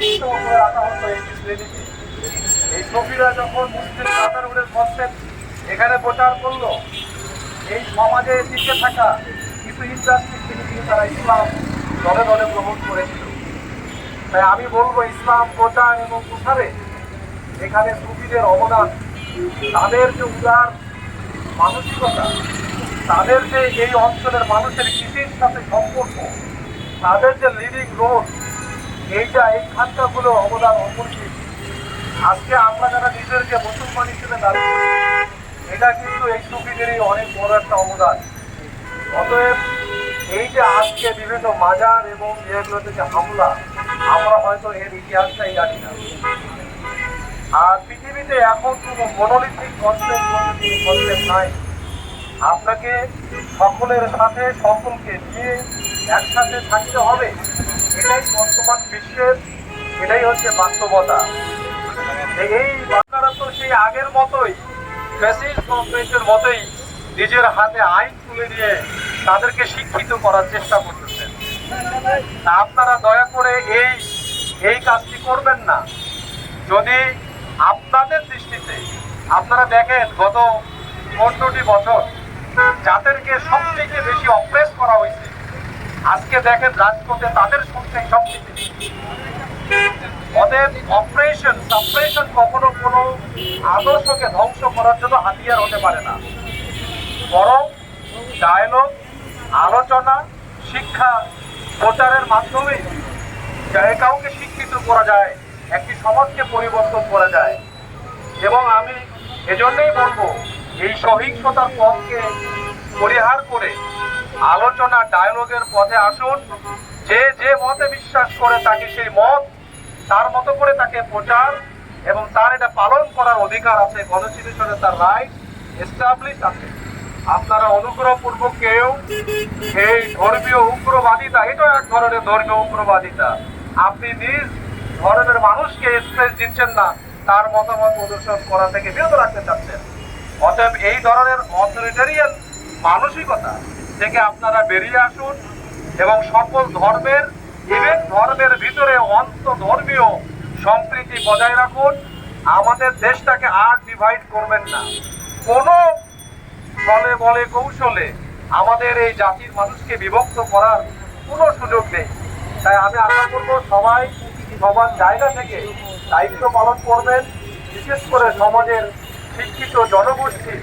এই সফিরা যখন মুসলিম ব্রাদারহুডের কনসেপ্ট এখানে প্রচার করল, এই সমাজে টিকে থাকা কিছু ইন্ডাস্ট্রি থেকে কিন্তু তারা ইসলাম দলে দলে গ্রহণ করেছিল। তাই আমি বলব, ইসলাম প্রচার এবং প্রসারে এখানে সুফিদের অবদান, তাদের যে উদার মানসিকতা, তাদের যে এই অঞ্চলের মানুষের কৃষির সাথে সম্পর্ক, তাদের যে লিভিং রোড এইটা, এই খাতটাগুলো অবদান অপরিসীম। আজকে আমরা যারা নিজেদেরকে মুসলমান হিসেবে দাবি এটা কিন্তু এই সুফিদেরই অনেক বড় একটা অবদান। অতএব এই যে আজকে বিভিন্ন মাজার এবং ইয়েগুলোতে যে হামলা, আমরা হয়তো এর ইতিহাসটাই জানি না। আর পৃথিবীতে এখন কোনো মনোলিথিক কনসেপ্ট কনসেপ্ট নাই। আপনাকে সকলের সাথে সকলকে নিয়ে একসাথে থাকতে হবে। এটাই বর্তমান বিশ্বের, এটাই হচ্ছে বাস্তবতা। এই বাচ্চারা তো সেই আগের মতোই গভর্নমেন্টের মতোই নিজের হাতে আইন তুলে নিয়ে তাদেরকে শিক্ষিত করার চেষ্টা করতেছেন আপনারা দয়া করে এই এই কাজটি করবেন না। যদি আপনাদের দৃষ্টিতে, আপনারা দেখেন গত পনেরোটি বছর যাদেরকে সবথেকে বেশি অপ্রেস করা হয়েছে, আজকে দেখেন রাজপথে তাদের সংখ্যাই সবচেয়ে অতএব অপারেশন সাপ্রেশন কখনো কোনো আদর্শকে ধ্বংস করার জন্য হাতিয়ার হতে পারে না। বরং ডায়লগ আলোচনা, শিক্ষা, প্রচারের মাধ্যমে কাউকে শিক্ষিত করা যায়, একটি সমাজকে পরিবর্তন করা যায়। এবং আমি এজন্যই বলব, এই সহিংসতার পথকে পরিহার করে আলোচনা ডায়লগের পথে আসুন। যে যে মতে বিশ্বাস করে তাকে সেই মত, তার মতো করে তাকে প্রচার এবং তার এটা পালন করার অধিকার আছে কনস্টিটিউশনে তার রাইট এস্টাবলিশ আছে। আপনারা অনুগ্রহপূর্বক কেউ এই ধর্মীয় উগ্রবাদিতা, এটাও এক ধরনের ধর্মীয় উগ্রবাদিতা, আপনি নিজ ধর্মের মানুষকে স্পেস দিচ্ছেন না, তার মতামত প্রদর্শন করা থেকে বিরত রাখতে চাচ্ছেন। অতএব এই ধরনের অথরিটারিয়ান মানসিকতা থেকে আপনারা বেরিয়ে আসুন এবং সকল ধর্মের ইভেন ধর্মের ভিতরে অন্ত ধর্মীয় সম্প্রীতি বজায় রাখুন। আমাদের দেশটাকে আর ডিভাইড করবেন না। কোনো ছলে বলে কৌশলে আমাদের এই জাতির মানুষকে বিভক্ত করার কোনো সুযোগ নেই। তাই আমি আশা করব সবাই সবার জায়গা থেকে দায়িত্ব পালন করবেন। বিশেষ করে সমাজের শিক্ষিত জনগোষ্ঠী